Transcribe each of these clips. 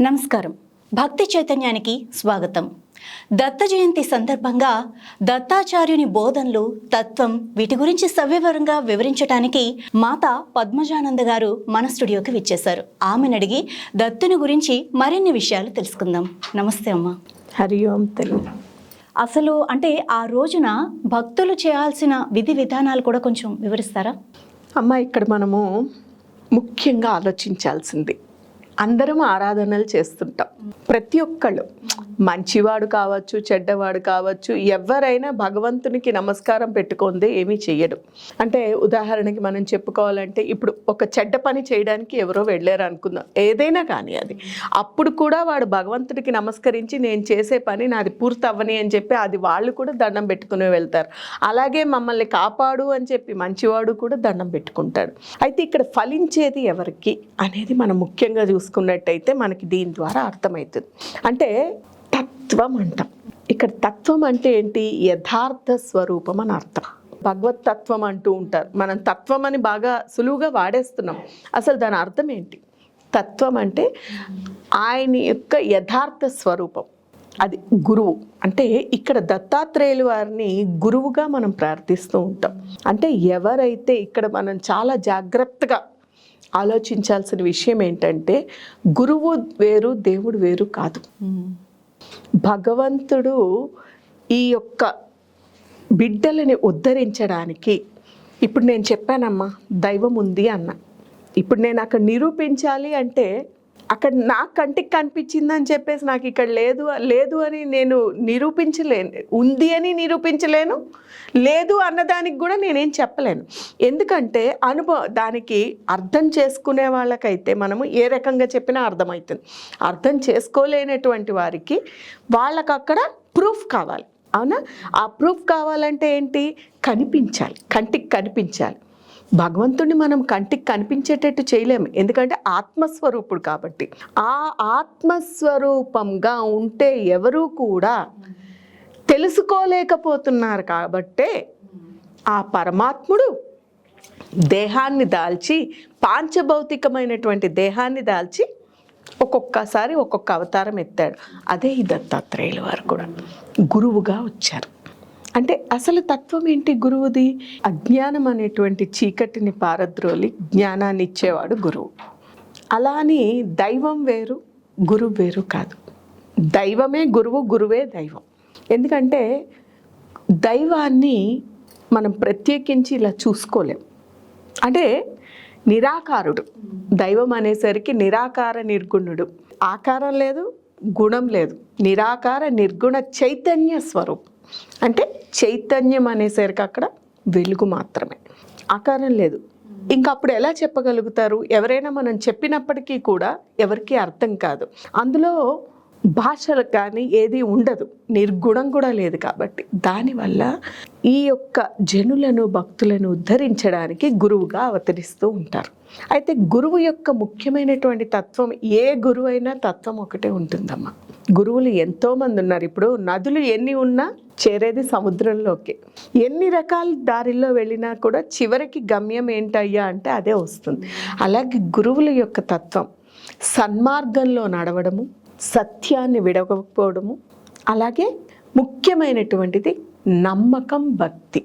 నమస్కారం. భక్తి చైతన్యానికి స్వాగతం. దత్త జయంతి సందర్భంగా దత్తాచార్యుని బోధనలు తత్వం వీటి గురించి సవివరంగా వివరించడానికి మాత పద్మజానంద గారు మన స్టూడియోకి విచ్చేశారు. ఆమెను అడిగి దత్తుని గురించి మరిన్ని విషయాలు తెలుసుకుందాం. నమస్తే అమ్మా. హరి ఓం తెలుగు అసలు అంటే ఆ రోజున భక్తులు చేయాల్సిన విధి విధానాలు కూడా కొంచెం వివరిస్తారా? అమ్మ ఇక్కడ మనము ముఖ్యంగా ఆలోచించాల్సింది. అందరం ఆరాధనలు చేస్తుంటాం. ప్రతి ఒక్కళ్ళు మంచివాడు కావచ్చు చెడ్డవాడు కావచ్చు ఎవరైనా భగవంతునికి నమస్కారం పెట్టుకుందే ఏమీ చెయ్యడు అంటే ఉదాహరణకి మనం చెప్పుకోవాలంటే ఇప్పుడు ఒక చెడ్డ పని చేయడానికి ఎవరో వెళ్ళారు అనుకుందాం. ఏదైనా కానీ అది. అప్పుడు కూడా వాడు భగవంతుడికి నమస్కరించి నేను చేసే పని నాది పూర్తి అవ్వని అని చెప్పి అది వాళ్ళు కూడా దండం పెట్టుకుని వెళ్తారు. అలాగే మమ్మల్ని కాపాడు అని చెప్పి మంచివాడు కూడా దండం పెట్టుకుంటాడు. అయితే ఇక్కడ ఫలించేది ఎవరికి అనేది మనం ముఖ్యంగా చూసుకున్నట్టయితే మనకి దీని ద్వారా అర్థమవుతుంది. అంటే తత్వం అంటాం. ఇక్కడ తత్వం అంటే ఏంటి? యథార్థ స్వరూపం అని అర్థం. భగవత్ తత్వం అంటూ ఉంటారు. మనం తత్వం అని బాగా సులువుగా వాడేస్తున్నాం. అసలు దాని అర్థం ఏంటి? తత్వం అంటే ఆయన యొక్క యథార్థ స్వరూపం. అది గురువు. అంటే ఇక్కడ దత్తాత్రేయులు వారిని గురువుగా మనం ప్రార్థిస్తూ ఉంటాం. అంటే ఎవరైతే ఇక్కడ మనం చాలా జాగ్రత్తగా ఆలోచించాల్సిన విషయం ఏంటంటే గురువు వేరు దేవుడు వేరు కాదు. భగవంతుడు ఈ యొక్క బిడ్డలని ఉద్ధరించడానికి ఇప్పుడు నేను చెప్పానమ్మా దైవం ఉంది అన్న. ఇప్పుడు నేను అక్కడ నిరూపించాలి అంటే అక్కడ నాకు కంటికి కనిపించిందని చెప్పేసి నాకు ఇక్కడ లేదు లేదు అని నేను నిరూపించలేను. ఉంది అని నిరూపించలేను లేదు అన్నదానికి కూడా నేనేం చెప్పలేను. ఎందుకంటే అనుభవ దానికి అర్థం చేసుకునే వాళ్ళకైతే మనము ఏ రకంగా చెప్పినా అర్థమవుతుంది. అర్థం చేసుకోలేనటువంటి వారికి వాళ్ళకు అక్కడ ప్రూఫ్ కావాలి. అవునా? ఆ ప్రూఫ్ కావాలంటే ఏంటి? కనిపించాలి. కంటికి కనిపించాలి. భగవంతుడిని మనం కంటికి కనిపించేటట్టు చేయలేము. ఎందుకంటే ఆత్మస్వరూపుడు కాబట్టి. ఆ ఆత్మస్వరూపంగా ఉంటే ఎవరూ కూడా తెలుసుకోలేకపోతున్నారు కాబట్టే ఆ పరమాత్ముడు దేహాన్ని దాల్చి పాంచభౌతికమైనటువంటి దేహాన్ని దాల్చి ఒక్కొక్కసారి ఒక్కొక్క అవతారం ఎత్తాడు. అదే ఈ దత్తాత్రేయుల వారు కూడా గురువుగా వచ్చారు. అంటే అసలు తత్వం ఏంటి గురువుది? అజ్ఞానం అనేటువంటి చీకటిని పారద్రోలి జ్ఞానాన్ని ఇచ్చేవాడు గురువు. అలా అని దైవం వేరు గురువు వేరు కాదు. దైవమే గురువు గురువే దైవం. ఎందుకంటే దైవాన్ని మనం ప్రత్యేకించి ఇలా చూసుకోలేం. అంటే నిరాకారుడు. దైవం అనేసరికి నిరాకార నిర్గుణుడు. ఆకారం లేదు గుణం లేదు. నిరాకార నిర్గుణ చైతన్య స్వరూపం. అంటే చైతన్యం అనేసరికి అక్కడ వెలుగు మాత్రమే. ఆకారం లేదు. ఇంకా అప్పుడు ఎలా చెప్పగలుగుతారు? ఎవరైనా మనం చెప్పినప్పటికీ కూడా ఎవరికి అర్థం కాదు. అందులో భాషలు కానీ ఏది ఉండదు. నిర్గుణం కూడా లేదు కాబట్టి. దానివల్ల ఈ యొక్క జనులను భక్తులను ఉద్ధరించడానికి గురువుగా అవతరిస్తూ ఉంటారు. అయితే గురువు యొక్క ముఖ్యమైనటువంటి తత్వం ఏ గురువైనా తత్వం ఒకటే ఉంటుందమ్మా. గురువులు ఎంతోమంది ఉన్నారు. ఇప్పుడు నదులు ఎన్ని ఉన్నా చేరేది సముద్రంలోకి. ఎన్ని రకాల దారిలో వెళ్ళినా కూడా చివరికి గమ్యం ఏంటయ్యా అంటే అదే వస్తుంది. అలాగే గురువుల యొక్క తత్వం సన్మార్గంలో నడవడము సత్యాన్ని విడవకపోవడము అలాగే ముఖ్యమైనటువంటిది నమ్మకం భక్తి.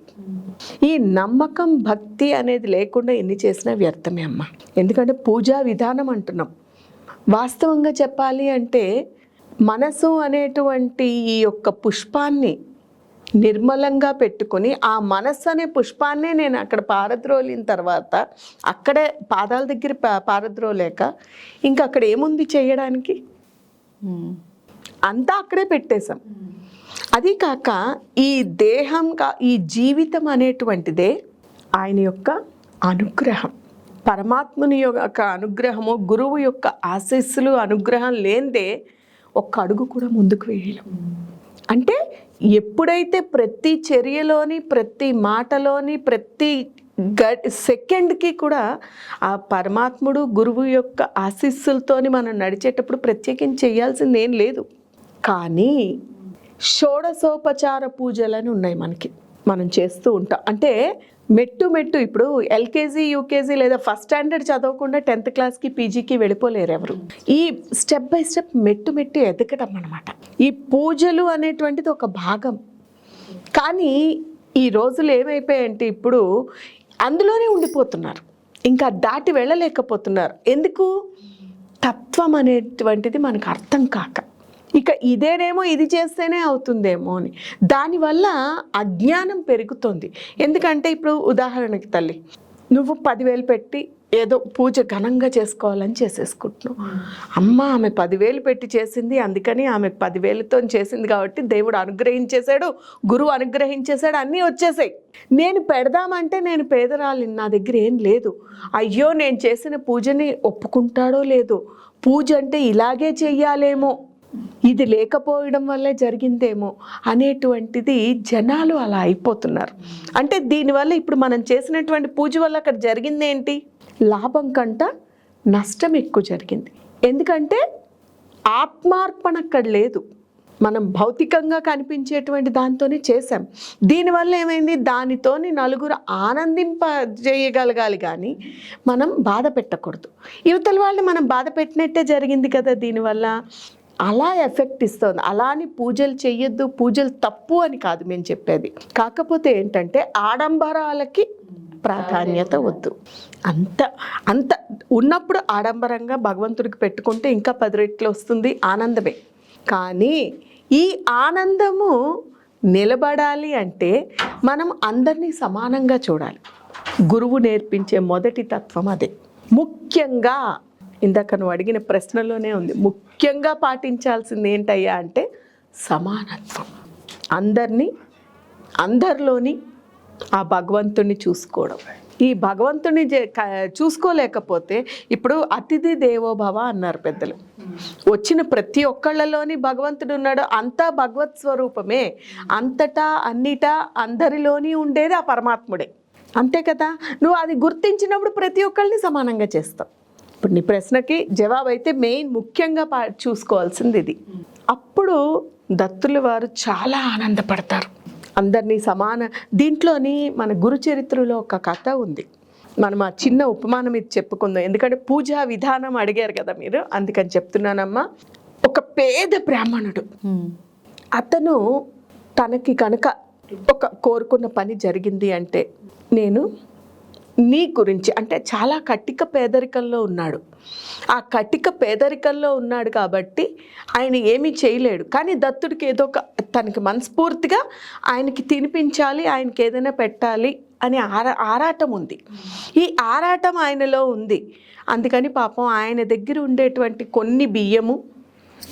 ఈ నమ్మకం భక్తి అనేది లేకుండా ఎన్ని చేసినా వ్యర్థమే అమ్మ. ఎందుకంటే పూజా విధానం అంటున్నాం. వాస్తవంగా చెప్పాలి అంటే మనసు అనేటువంటి ఈ యొక్క పుష్పాన్ని నిర్మలంగా పెట్టుకొని ఆ మనస్సు అనే పుష్పాన్నే నేను అక్కడ పారద్రోలిన తర్వాత అక్కడే పాదాల దగ్గర పా- పారద్రోలేక ఇంకా అక్కడ ఏముంది చేయడానికి? అంతా అక్కడే పెట్టేశాం. అది కాక ఈ దేహం కా- ఈ జీవితం అనేటువంటిదే ఆయన యొక్క అనుగ్రహం. పరమాత్ముని యొక్క అనుగ్రహము గురువు యొక్క ఆశీస్సులు అనుగ్రహం లేనిదే ఒక్క అడుగు కూడా ముందుకు వేయలేం. అంటే ఎప్పుడైతే ప్రతి చర్యలోని ప్రతి మాటలోని ప్రతి గ సెకండ్కి కూడా ఆ పరమాత్ముడు గురువు యొక్క ఆశీస్సులతోని మనం నడిచేటప్పుడు ప్రత్యేకించి చేయాల్సింది ఏం లేదు. కానీ షోడశోపచార పూజలని ఉన్నాయి మనకి. మనం చేస్తూ ఉంటాం. అంటే మెట్టు మెట్టు ఇప్పుడు ఎల్కేజీ యూకేజీ లేదా ఫస్ట్ స్టాండర్డ్ చదవకుండా టెన్త్ క్లాస్కి పీజీకి వెళ్ళిపోలేరు ఎవరు. ఈ స్టెప్ బై స్టెప్ మెట్టు మెట్టు ఎదగటం అనమాట ఈ పూజలు అనేటువంటిది ఒక భాగం. కానీ ఈ రోజులు ఏమైపోయాయంటే ఇప్పుడు అందులోనే ఉండిపోతున్నారు. ఇంకా దాటి వెళ్ళలేకపోతున్నారు. ఎందుకు? తత్వం అనేటువంటిది మనకు అర్థం కాక. ఇక ఇదేనేమో ఇది చేస్తేనే అవుతుందేమో అని. దానివల్ల అజ్ఞానం పెరుగుతుంది. ఎందుకంటే ఇప్పుడు ఉదాహరణకి తల్లి నువ్వు పదివేలు పెట్టి ఏదో పూజ ఘనంగా చేసుకోవాలని చేసేసుకుంటున్నావు. అమ్మ ఆమె పదివేలు పెట్టి చేసింది అందుకని ఆమె పదివేలతో చేసింది కాబట్టి దేవుడు అనుగ్రహించేశాడు గురువు అనుగ్రహించేశాడు అన్నీ వచ్చేసాయి. నేను పెడదామంటే నేను పేదరాలిని నా దగ్గర ఏం లేదు. అయ్యో నేను చేసిన పూజని ఒప్పుకుంటాడో లేదో. పూజ అంటే ఇలాగే చెయ్యాలేమో. ఇది లేకపోవడం వల్లే జరిగిందేమో అనేటువంటిది జనాలు అలా అయిపోతున్నారు. అంటే దీనివల్ల ఇప్పుడు మనం చేసినటువంటి పూజ వల్ల అక్కడ జరిగింది ఏంటి లాభం కంట నష్టం ఎక్కువ జరిగింది. ఎందుకంటే ఆత్మార్పణ అక్కడ లేదు. మనం భౌతికంగా కనిపించేటువంటి దాంతోనే చేసాం దీనివల్ల ఏమైంది? దానితోని నలుగురు ఆనందింప చేయగలగాలి కానీ మనం బాధ పెట్టకూడదు. యువతల వాళ్ళని మనం బాధ పెట్టినట్టే జరిగింది కదా దీనివల్ల అలా ఎఫెక్ట్ ఇస్తుంది. అలా అని పూజలు చెయ్యొద్దు పూజలు తప్పు అని కాదు మేము చెప్పేది. కాకపోతే ఏంటంటే ఆడంబరాలకి ప్రాధాన్యత వద్దు. అంత అంత ఉన్నప్పుడు ఆడంబరంగా భగవంతుడికి పెట్టుకుంటే ఇంకా పది రెట్లు వస్తుంది ఆనందమే. కానీ ఈ ఆనందము నిలబడాలి అంటే మనం అందరినీ సమానంగా చూడాలి. గురువు నేర్పించే మొదటి తత్వం అదే. ముఖ్యంగా ఇందాక నువ్వు అడిగిన ప్రశ్నలోనే ఉంది. ముఖ్యంగా పాటించాల్సింది ఏంటయ్యా అంటే సమానత్వం. అందరినీ అందరిలోని ఆ భగవంతుణ్ణి చూసుకోవడం. ఈ భగవంతుని చూసుకోలేకపోతే ఇప్పుడు అతిథి దేవోభవ అన్నారు పెద్దలు. వచ్చిన ప్రతి ఒక్కళ్ళలోని భగవంతుడు ఉన్నాడు. అంతా భగవత్ స్వరూపమే. అంతటా అన్నిటా అందరిలోని ఉండేది ఆ పరమాత్ముడే. అంతే కదా? నువ్వు అది గుర్తించినప్పుడు ప్రతి ఒక్కళ్ళని సమానంగా చేస్తావు. ఇప్పుడు నీ ప్రశ్నకి జవాబు అయితే మెయిన్ ముఖ్యంగా పా చూసుకోవాల్సింది ఇది. అప్పుడు దత్తుల వారు చాలా ఆనందపడతారు. అందరినీ సమాన దీంట్లోని మన గురు చరిత్రలో ఒక కథ ఉంది. మనం ఆ చిన్న ఉపమానం ఇది చెప్పుకుందాం. ఎందుకంటే పూజా విధానం అడిగారు కదా మీరు? అందుకని చెప్తున్నానమ్మా. ఒక పేద బ్రాహ్మణుడు. అతను తనకి కనుక ఒక కోరుకున్న పని జరిగింది అంటే నేను నీ గురించి అంటే చాలా కట్టిక పేదరికంలో ఉన్నాడు. ఆ కట్టిక పేదరికంలో ఉన్నాడు కాబట్టి ఆయన ఏమీ చేయలేడు. కానీ దత్తుడికి ఏదో ఒక తనకి మనస్ఫూర్తిగా ఆయనకి తినిపించాలి ఆయనకి ఏదైనా పెట్టాలి అని ఆరా ఆరాటం ఉంది. ఈ ఆరాటం ఆయనలో ఉంది. అందుకని పాపం ఆయన దగ్గర ఉండేటువంటి కొన్ని బియ్యము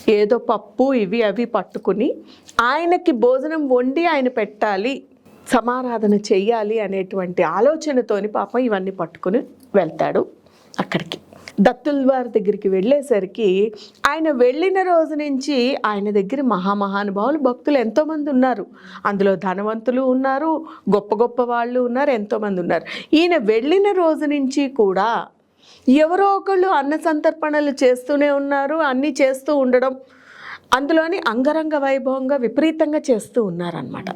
ఏదో పప్పు ఇవి అవి పట్టుకుని ఆయనకి భోజనం వండి ఆయన పెట్టాలి. సమారాధన చెయ్యాలి అనేటువంటి ఆలోచనతోని పాపం ఇవన్నీ పట్టుకుని వెళ్తాడు అక్కడికి. దత్తుల్వారి దగ్గరికి వెళ్ళేసరికి ఆయన వెళ్ళిన రోజు నుంచి ఆయన దగ్గర మహామహానుభావులు భక్తులు ఎంతోమంది ఉన్నారు. అందులో ధనవంతులు ఉన్నారు గొప్ప గొప్ప వాళ్ళు ఉన్నారు ఎంతోమంది ఉన్నారు. ఈయన వెళ్ళిన రోజు నుంచి కూడా ఎవరో ఒకళ్ళు అన్న సంతర్పణలు చేస్తూనే ఉన్నారు అన్నీ చేస్తూ ఉండడం అందులోని అంగరంగ వైభవంగా విపరీతంగా చేస్తూ ఉన్నారనమాట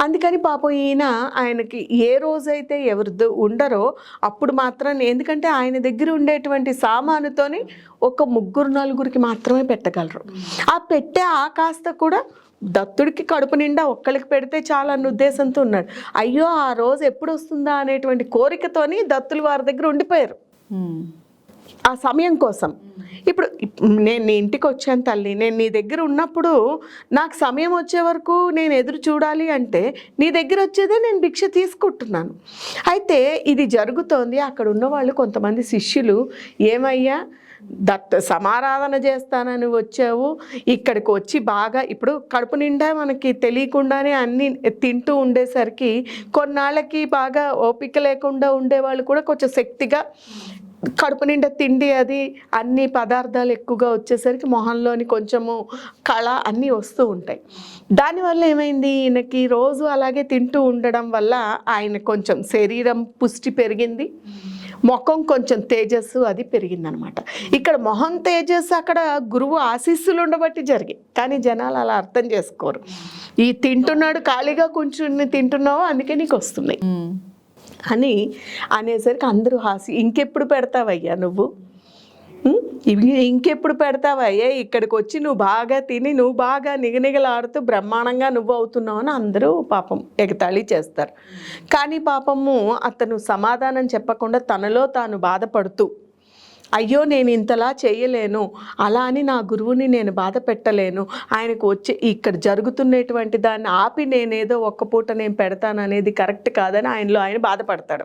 అందుకని పాపం ఈయన ఆయనకి ఏ రోజైతే ఎవరు ద- ఉండరో అప్పుడు మాత్రం ఎందుకంటే ఆయన దగ్గర ఉండేటువంటి సామానుతోని ఒక ముగ్గురు నలుగురికి మాత్రమే పెట్టగలరు. ఆ పెట్టే ఆ కాస్త కూడా దత్తుడికి కడుపు నిండా ఒక్కరికి పెడితే చాలా అన్న ఉద్దేశంతో ఉన్నాడు. అయ్యో ఆ రోజు ఎప్పుడు వస్తుందా అనేటువంటి కోరికతోని దత్తులు వారి దగ్గర ఉండిపోయారు. ఆ సమయం కోసం. ఇప్పుడు నేను నీ ఇంటికి వచ్చాను తల్లి. నేను నీ దగ్గర ఉన్నప్పుడు నాకు సమయం వచ్చే వరకు నేను ఎదురు చూడాలి అంటే నీ దగ్గర వచ్చేదే నేను భిక్ష తీసుకుంటున్నాను. అయితే ఇది జరుగుతోంది. అక్కడ ఉన్న వాళ్ళు కొంతమంది శిష్యులు ఏమయ్యా దత్త సమారాధన చేస్తానని వచ్చావు. ఇక్కడికి వచ్చి బాగా ఇప్పుడు కడుపు నిండా మనకి తెలియకుండానే అన్ని తింటూ ఉండేసరికి కొన్నాళ్ళకి బాగా ఓపిక లేకుండా ఉండేవాళ్ళు కూడా కొంచెం శక్తిగా కడుపు నిండా తిండి అది అన్ని పదార్థాలు ఎక్కువగా వచ్చేసరికి మొహంలోని కొంచెము కళ అన్నీ వస్తూ ఉంటాయి. దానివల్ల ఏమైంది? ఈయనకి రోజు అలాగే తింటూ ఉండడం వల్ల ఆయన కొంచెం శరీరం పుష్టి పెరిగింది. ముఖం కొంచెం తేజస్సు అది పెరిగిందనమాట. ఇక్కడ మొహం తేజస్సు అక్కడ గురువు ఆశీస్సులు ఉండబట్టి జరిగాయి. కానీ జనాలు అలా అర్థం చేసుకోరు. ఈ తింటున్నాడు ఖాళీగా కొంచెం తింటున్నావు? అందుకే నీకు వస్తున్నాయి. అని అనేసరికి అందరూ హాస్య ఇంకెప్పుడు పెడతావయ్యా నువ్వు? ఇవి ఇంకెప్పుడు పెడతావయ్యా? ఇక్కడికి వచ్చి నువ్వు బాగా తిని నువ్వు బాగా నిగనిగలాడుతూ బ్రహ్మాండంగా నువ్వు అవుతున్నావు అని అందరూ పాపం ఎగతాళి చేస్తారు. కానీ పాపము అతను సమాధానం చెప్పకుండా తనలో తాను బాధపడుతూ అయ్యో నేను ఇంతలా చేయలేను. అలా అని నా గురువుని నేను బాధ పెట్టలేను. ఆయనకు వచ్చే ఇక్కడ జరుగుతున్నటువంటి దాన్ని ఆపి నేనేదో ఒక్క పూట నేను పెడతాను అనేది కరెక్ట్ కాదని ఆయనలో ఆయన బాధపడతాడు.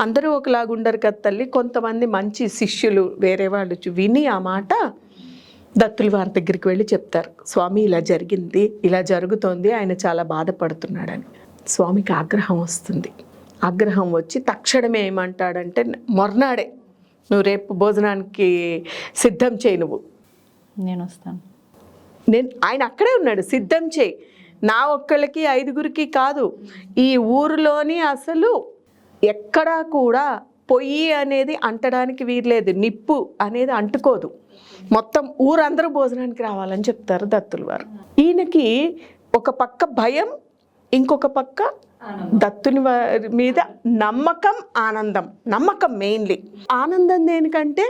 అందరూ ఒకలాగా ఉండరు కదా తల్లి. కొంతమంది మంచి శిష్యులు వేరే వాళ్ళు విని ఆ మాట దత్తుల వారి దగ్గరికి వెళ్ళి చెప్తారు. స్వామి ఇలా జరిగింది ఇలా జరుగుతోంది ఆయన చాలా బాధపడుతున్నాడని. స్వామికి ఆగ్రహం వస్తుంది. ఆగ్రహం వచ్చి తక్షణమే ఏమంటాడంటే మొర్నాడే నువ్వు రేపు భోజనానికి సిద్ధం చేయి నువ్వు. నేను వస్తాను నేను ఆయన అక్కడే ఉన్నాడు. సిద్ధం చేయి. నా ఒక్కళ్ళకి ఐదుగురికి కాదు. ఈ ఊరిలోని అసలు ఎక్కడా కూడా పొయ్యి అనేది అంటడానికి వీర్లేదు నిప్పు అనేది అంటుకోదు. మొత్తం ఊరందరూ భోజనానికి రావాలని చెప్తారు దత్తులు వారు. ఈయనకి ఒక పక్క భయం ఇంకొక పక్క దత్తుని వారి మీద నమ్మకం ఆనందం. నమ్మకం మెయిన్లీ ఆనందం దేనికంటే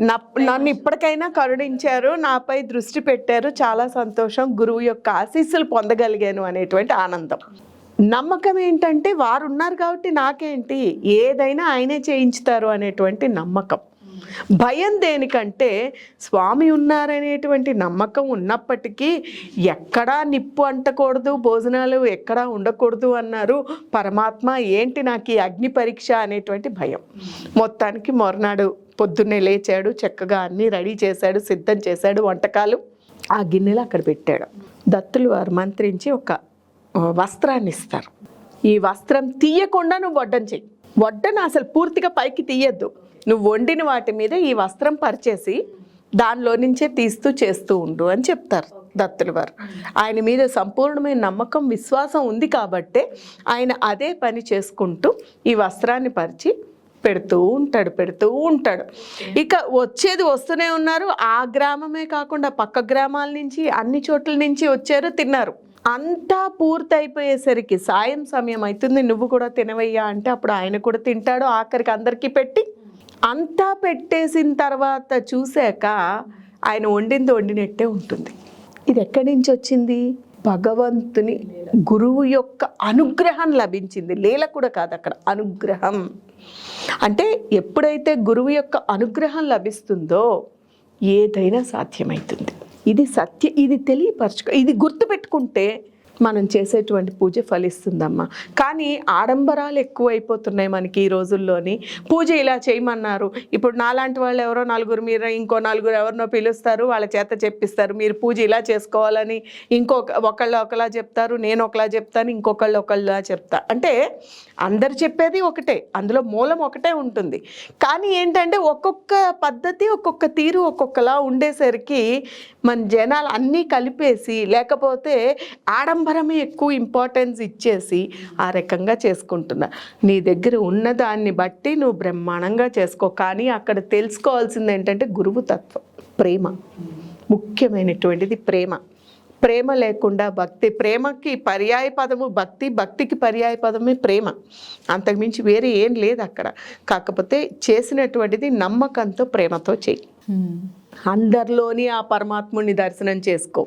నా నన్ను ఇప్పటికైనా కరుణించారు నాపై దృష్టి పెట్టారు చాలా సంతోషం గురువు యొక్క ఆశీస్సులు పొందగలిగాను అనేటువంటి ఆనందం. నమ్మకం ఏంటంటే వారు ఉన్నారు కాబట్టి నాకేంటి? ఏదైనా ఆయనే చేయించుతారు అనేటువంటి నమ్మకం. భయం దేనికంటే స్వామి ఉన్నారనేటువంటి నమ్మకం ఉన్నప్పటికీ ఎక్కడా నిప్పు అంటకూడదు భోజనాలు ఎక్కడా ఉండకూడదు అన్నారు పరమాత్మ. ఏంటి నాకు ఈ అగ్ని పరీక్ష అనేటువంటి భయం. మొత్తానికి మొరనాడు పొద్దున్నే లేచాడు చక్కగా అన్నీ రెడీ చేశాడు సిద్ధం చేశాడు వంటకాలు ఆ గిన్నెలు అక్కడ పెట్టాడు. దత్తులు వారు మంత్రించి ఒక వస్త్రాన్ని ఇస్తారు. ఈ వస్త్రం తీయకుండా నువ్వు వడ్డం చెయ్యి. వడ్డను అసలు పూర్తిగా పైకి తీయద్దు. నువ్వు వండిన వాటి మీద ఈ వస్త్రం పరిచేసి దానిలో నుంచే తీస్తూ చేస్తూ ఉండు అని చెప్తారు దత్తుల వారు. ఆయన మీద సంపూర్ణమైన నమ్మకం విశ్వాసం ఉంది కాబట్టే ఆయన అదే పని చేసుకుంటూ ఈ వస్త్రాన్ని పరిచి పెడుతూ ఉంటాడు పెడుతూ ఉంటాడు. ఇక వచ్చేది వస్తూనే ఉన్నారు. ఆ గ్రామమే కాకుండా పక్క గ్రామాల నుంచి అన్ని చోట్ల నుంచి వచ్చారు తిన్నారు. అంతా పూర్తయిపోయేసరికి సాయం సమయం అవుతుంది. నువ్వు కూడా తినవయ్యా అంటే అప్పుడు ఆయన కూడా తింటాడు ఆఖరికి అందరికీ పెట్టి అంతా పెట్టేసిన తర్వాత చూశాక ఆయన వండింది వండినట్టే ఉంటుంది. ఇది ఎక్కడి నుంచి వచ్చింది? భగవంతుని గురువు యొక్క అనుగ్రహం లభించింది. లీల కూడా కాదు అక్కడ అనుగ్రహం. అంటే ఎప్పుడైతే గురువు యొక్క అనుగ్రహం లభిస్తుందో ఏదైనా సాధ్యమవుతుంది ఇది సత్య ఇది తెలియపరచుకో ఇది గుర్తుపెట్టుకుంటే మనం చేసేటువంటి పూజ ఫలిస్తుందమ్మా. కానీ ఆడంబరాలు ఎక్కువైపోతున్నాయి మనకి ఈ రోజుల్లోని. పూజ ఇలా చేయమన్నారు. ఇప్పుడు నాలాంటి వాళ్ళు ఎవరో నలుగురు మీరు ఇంకో నలుగురు ఎవరినో పిలుస్తారు వాళ్ళ చేత చెప్పిస్తారు మీరు పూజ ఇలా చేసుకోవాలని ఇంకొక ఒకళ్ళు ఒకలా చెప్తారు నేను ఒకలా చెప్తాను ఇంకొకళ్ళు ఒకళ్ళ చెప్తా. అంటే అందరు చెప్పేది ఒకటే అందులో మూలం ఒకటే ఉంటుంది. కానీ ఏంటంటే ఒక్కొక్క పద్ధతి ఒక్కొక్క తీరు ఒక్కొక్కలా ఉండేసరికి మన జనాలు అన్నీ కలిపేసి లేకపోతే ఆడంబరమే ఎక్కువ ఇంపార్టెన్స్ ఇచ్చేసి ఆ రకంగా చేసుకుంటున్నా. నీ దగ్గర ఉన్న దాన్ని బట్టి నువ్వు బ్రహ్మాండంగా చేసుకో. కానీ అక్కడ తెలుసుకోవాల్సింది ఏంటంటే గురువు తత్వం ప్రేమ. ముఖ్యమైనటువంటిది ప్రేమ. ప్రేమ లేకుండా భక్తి ప్రేమకి పర్యాయ పదము భక్తి భక్తికి పర్యాయ పదమే ప్రేమ. అంతకుమించి వేరే ఏం లేదు అక్కడ. కాకపోతే చేసినటువంటిది నమ్మకంతో ప్రేమతో చెయ్యి. అందరిలోని ఆ పరమాత్ముని దర్శనం చేసుకో.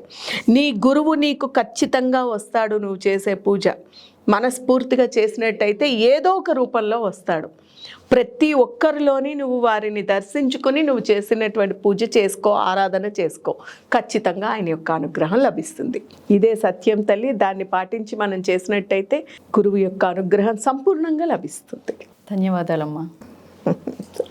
నీ గురువు నీకు ఖచ్చితంగా వస్తాడు నువ్వు చేసే పూజ. మనస్ఫూర్తిగా చేసినట్టయితే ఏదో ఒక రూపంలో వస్తాడు. ప్రతి ఒక్కరిలోని నువ్వు వారిని దర్శించుకుని నువ్వు చేసినటువంటి పూజ చేసుకో ఆరాధన చేసుకో. ఖచ్చితంగా ఆయన యొక్క అనుగ్రహం లభిస్తుంది. ఇదే సత్యం తల్లి దాన్ని పాటించి మనం చేసినట్టయితే గురువు యొక్క అనుగ్రహం సంపూర్ణంగా లభిస్తుంది. ధన్యవాదాలమ్మా.